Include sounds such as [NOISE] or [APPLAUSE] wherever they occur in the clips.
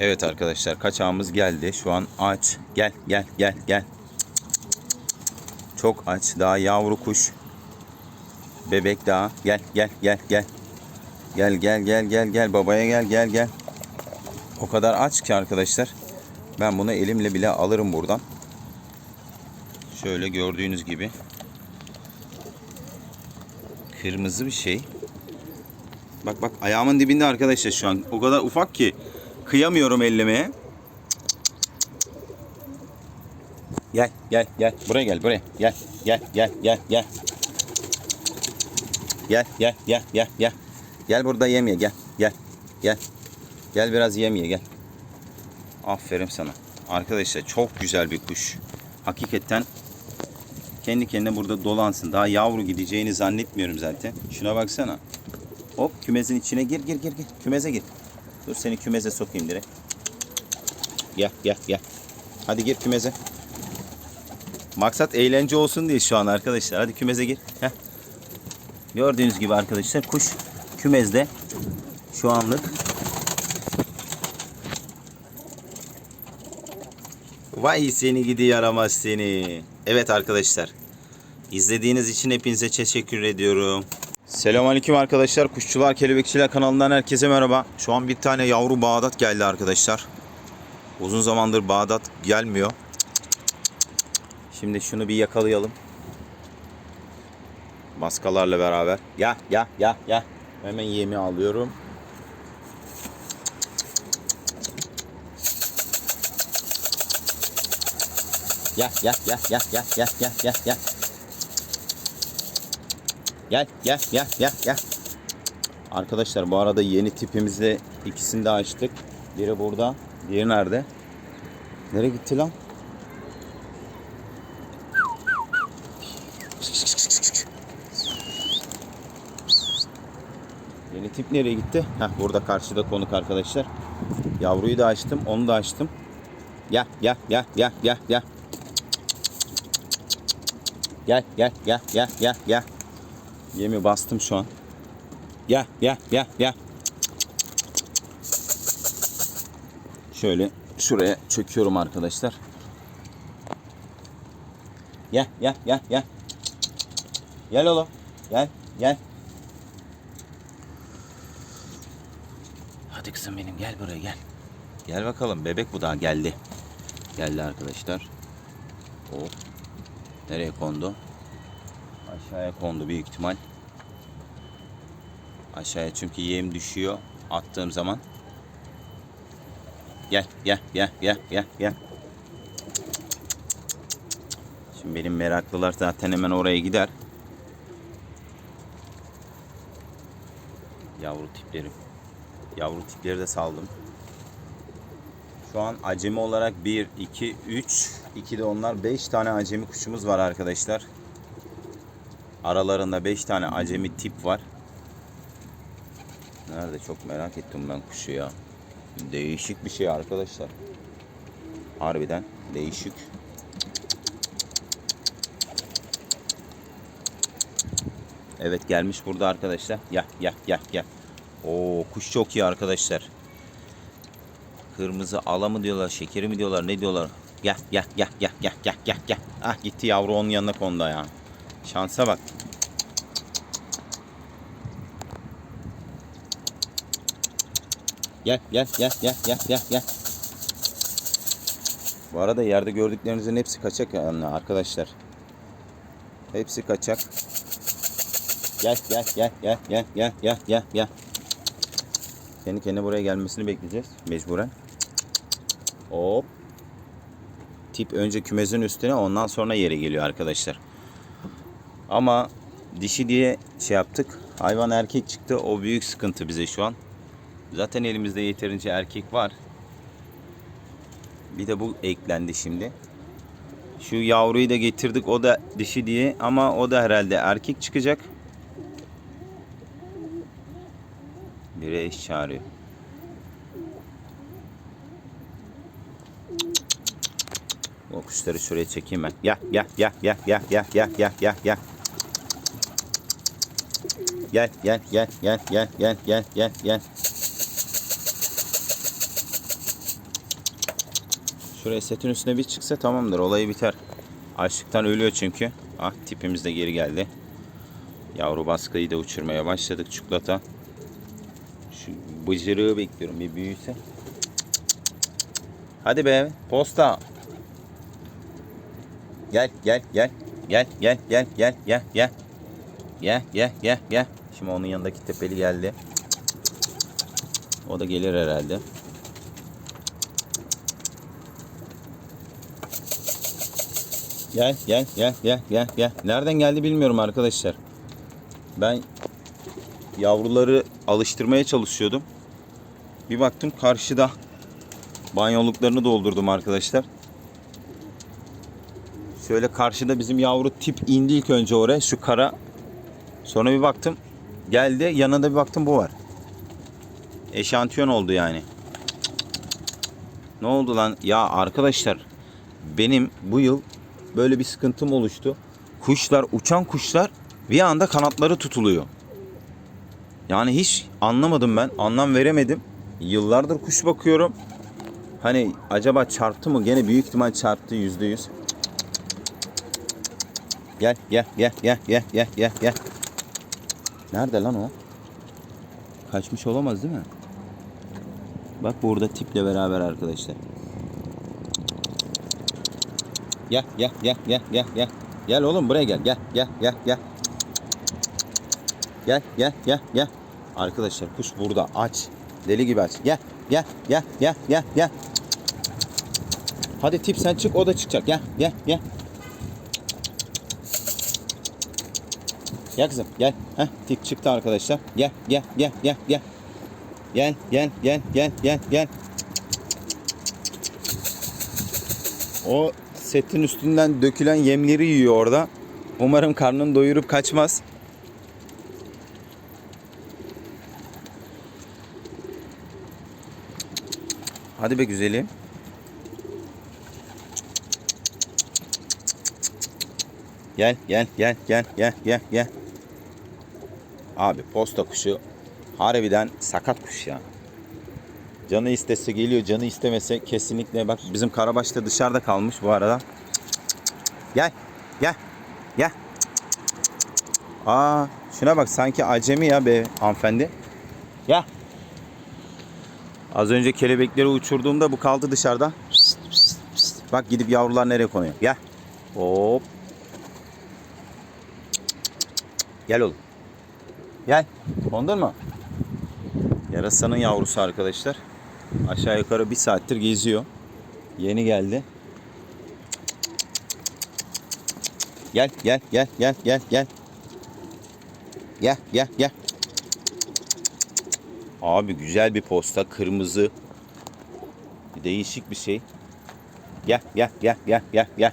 Evet arkadaşlar kaçağımız geldi. Şu an aç. Gel gel gel gel. Çok aç. Daha yavru kuş. Bebek daha. Gel gel gel gel. Gel gel gel gel gel babaya gel gel gel. O kadar aç ki arkadaşlar. Ben bunu elimle bile alırım buradan. Şöyle gördüğünüz gibi. Kırmızı bir şey. Bak bak ayağımın dibinde arkadaşlar şu an. O kadar ufak ki kıyamıyorum ellemeye. Gel gel gel buraya gel buraya gel gel gel gel gel. Gel gel gel gel gel. Gel burada yemeye gel gel gel. Gel biraz yemeye gel. Aferin sana. Arkadaşlar çok güzel bir kuş. Hakikaten kendi kendine burada dolansın. Daha yavru gideceğini zannetmiyorum zaten. Şuna baksana. Hop kümesin içine gir gir gir gir. Kümeze gir. Dur seni kümeze sokayım direkt. Gel gel gel. Hadi gir kümeze. Maksat eğlence olsun diye şu an arkadaşlar. Hadi kümeze gir. Heh. Gördüğünüz gibi arkadaşlar kuş kümezde şu anlık. Vay seni gidi yaramaz seni. Evet arkadaşlar. İzlediğiniz için hepinize teşekkür ediyorum. Selamünaleyküm arkadaşlar. Kuşçular Kelebekçiler kanalından herkese merhaba. Şu an bir tane yavru Bağdat geldi arkadaşlar. Uzun zamandır Bağdat gelmiyor. Şimdi şunu bir yakalayalım. Maskalarla beraber. Ya ya ya ya. Hemen yemi alıyorum. Ya ya ya ya ya ya ya ya ya. Gel gel gel gel gel. Arkadaşlar bu arada yeni tipimizde ikisini de açtık. Biri burada. Diğeri nerede? Nereye gitti lan? Yeni tip nereye gitti? Heh, burada karşıda konuk arkadaşlar. Yavruyu da açtım, onu da açtım. Gel, gel, gel, gel, gel, gel. Gel, gel, gel, gel, gel, gel. Yemi bastım şu an. Gel, gel, gel, gel. Şöyle şuraya çöküyorum arkadaşlar. Gel, gel, gel, gel. Gel oğlum. Gel, gel. Hadi kızım benim gel buraya gel. Gel bakalım bebek bu daha geldi. Geldi arkadaşlar. Hop. Nereye kondu? Aşağıya kondu büyük ihtimal. Aşağıya çünkü yem düşüyor attığım zaman. Gel gel gel gel gel gel. Şimdi benim meraklılar zaten hemen oraya gider. Yavru tiplerim. Yavru tipleri de saldım. Şu an acemi olarak 1, 2, 3, 2 de onlar 5 tane acemi kuşumuz var arkadaşlar. Aralarında 5 tane acemi tip var. Nerede çok merak ettim ben kuşu ya. Değişik bir şey arkadaşlar. Harbiden değişik. Evet gelmiş burada arkadaşlar. Ya ya ya ya. Oo kuş çok iyi arkadaşlar. Kırmızı ala mı diyorlar, şekeri mi diyorlar, ne diyorlar? Gel gel gel gel gel gel gel gel. Ah gitti yavru onun yanına kondu ya. Şansa bak. Gel gel gel gel gel gel gel. Bu arada yerde gördüklerinizin hepsi kaçak yani arkadaşlar. Hepsi kaçak. Gel gel gel gel gel gel gel gel gel. Kendi kendine buraya gelmesini bekleyeceğiz mecburen. Hop. Tip önce kümesin üstüne ondan sonra yere geliyor arkadaşlar. Ama dişi diye şey yaptık. Hayvan erkek çıktı. O büyük sıkıntı bize şu an. Zaten elimizde yeterince erkek var. Bir de bu eklendi şimdi. Şu yavruyu da getirdik. O da dişi diye ama o da herhalde erkek çıkacak. Biri eş çağırıyor. O kuşları şuraya çekeyim ben. Gel gel gel gel gel gel gel gel gel gel. Gel gel gel gel gel gel gel gel. Şuraya setin üstüne bir çıksa tamamdır. Olayı biter. Açlıktan ölüyor çünkü. Ah tipimiz de geri geldi. Yavru baskıyı da uçurmaya başladık çikolata. Şu bıcırığı bekliyorum bir büyüse. Hadi be posta. Gel gel gel. Gel gel gel gel gel gel. Gel gel gel gel. Şimdi onun yanındaki tepeli geldi. O da gelir herhalde. Gel gel gel gel gel gel. Nereden geldi bilmiyorum arkadaşlar. Ben yavruları alıştırmaya çalışıyordum. Bir baktım karşıda banyoluklarını doldurdum arkadaşlar. Şöyle karşıda bizim yavru tip indi ilk önce oraya şu kara. Sonra bir baktım geldi yanında bir baktım bu var. Eşantiyon oldu yani. Ne oldu lan? Ya arkadaşlar benim bu yıl böyle bir sıkıntım oluştu. Kuşlar, uçan kuşlar bir anda kanatları tutuluyor. Yani hiç anlamadım ben. Anlam veremedim. Yıllardır kuş bakıyorum. Hani acaba çarptı mı? Gene büyük ihtimal çarptı yüzde yüz. Gel gel gel gel gel gel gel gel. Nerede lan o? Kaçmış olamaz değil mi? Bak burada tiple beraber arkadaşlar. Gel gel gel gel gel gel. Gel oğlum buraya gel. Gel gel gel gel. Gel gel gel gel. Arkadaşlar kuş burada aç. Deli gibi aç. Gel gel gel gel gel gel. Hadi tip sen çık o da çıkacak. Gel gel gel. Gel kızım gel. Heh, tip çıktı arkadaşlar. Gel gel gel gel gel. Gel gel gel gel gel gel. O setin üstünden dökülen yemleri yiyor orada. Umarım karnını doyurup kaçmaz. Hadi be güzelim. Gel gel gel gel gel gel gel. Abi posta kuşu harbiden sakat kuş ya. Canı istese geliyor, canı istemese kesinlikle bak bizim Karabaş da dışarıda kalmış bu arada. Gel, gel, gel. Aa, şuna bak sanki acemi ya be hanımefendi. Gel. Az önce kelebekleri uçurduğumda bu kaldı dışarıda. Bak gidip yavrular nereye konuyor. Gel. Hop. Gel oğlum. Gel. Kondun mu? Yarasanın yavrusu arkadaşlar. Aşağı yukarı bir saattir geziyor. Yeni geldi. Gel gel gel gel gel gel. Gel gel gel. Abi güzel bir posta. Kırmızı. Değişik bir şey. Gel gel gel gel gel gel.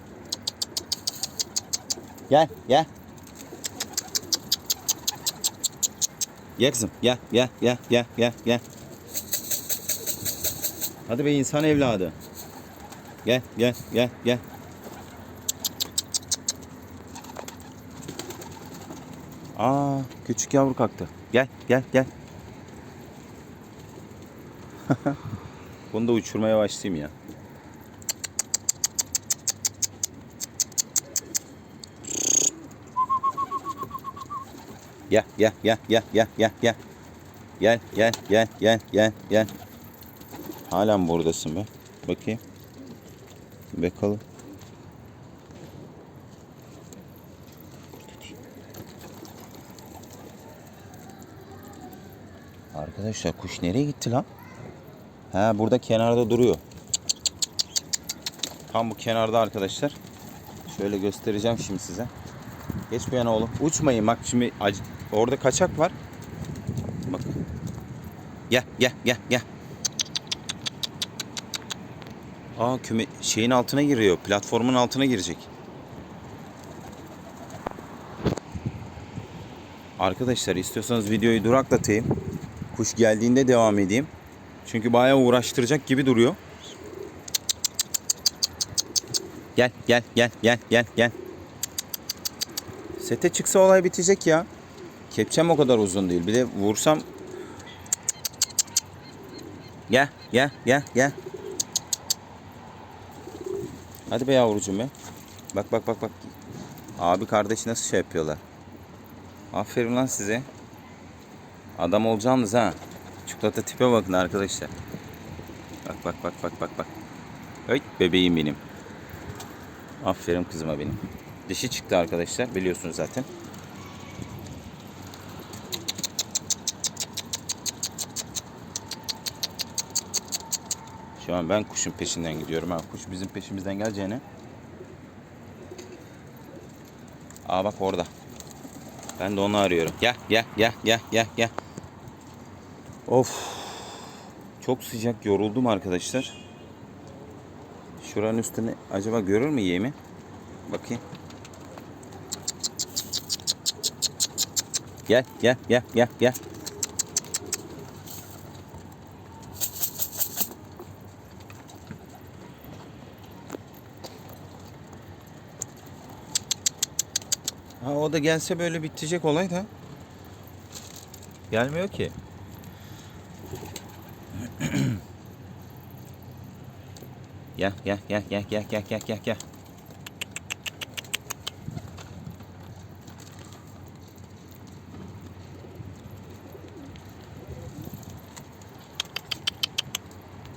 Gel gel. Gel kızım. Gel gel gel gel gel gel. Hadi be insan evladı. Gel gel gel gel. Aa küçük yavru kalktı. Gel gel gel. [LAUGHS] Bunu da uçurmaya başlayayım ya. Gel gel gel gel gel gel gel. Gel gel gel gel gel gel. Halen buradasın be. Bakayım. Bakalım. Arkadaşlar kuş nereye gitti lan? Ha burada kenarda duruyor. Tam bu kenarda arkadaşlar. Şöyle göstereceğim şimdi size. Geç bu yana oğlum. Uçmayın bak şimdi ac- orada kaçak var. Bak. Gel gel gel gel. Aa küme şeyin altına giriyor. Platformun altına girecek. Arkadaşlar istiyorsanız videoyu duraklatayım. Kuş geldiğinde devam edeyim. Çünkü bayağı uğraştıracak gibi duruyor. Gel gel gel gel gel gel. Sete çıksa olay bitecek ya. Kepçem o kadar uzun değil. Bir de vursam Gel gel gel gel. Hadi be yavrucuğum be. Bak bak bak bak. Abi kardeş nasıl şey yapıyorlar. Aferin lan size. Adam olacaksınız ha. Çikolata tipe bakın arkadaşlar. Bak bak bak bak bak bak. Hey bebeğim benim. Aferin kızıma benim. Dişi çıktı arkadaşlar biliyorsunuz zaten. Şu an ben kuşun peşinden gidiyorum ha. Kuş bizim peşimizden geleceğine. Aa bak orada. Ben de onu arıyorum. Gel gel gel gel gel gel. Of. Çok sıcak yoruldum arkadaşlar. Şuranın üstüne acaba görür mü yemi? Bakayım. Gel gel gel gel gel. O da gelse böyle bitecek olay da. Gelmiyor ki. gel gel gel gel gel gel gel gel gel.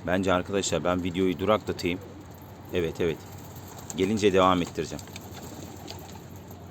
Bence arkadaşlar ben videoyu duraklatayım. Evet evet. Gelince devam ettireceğim.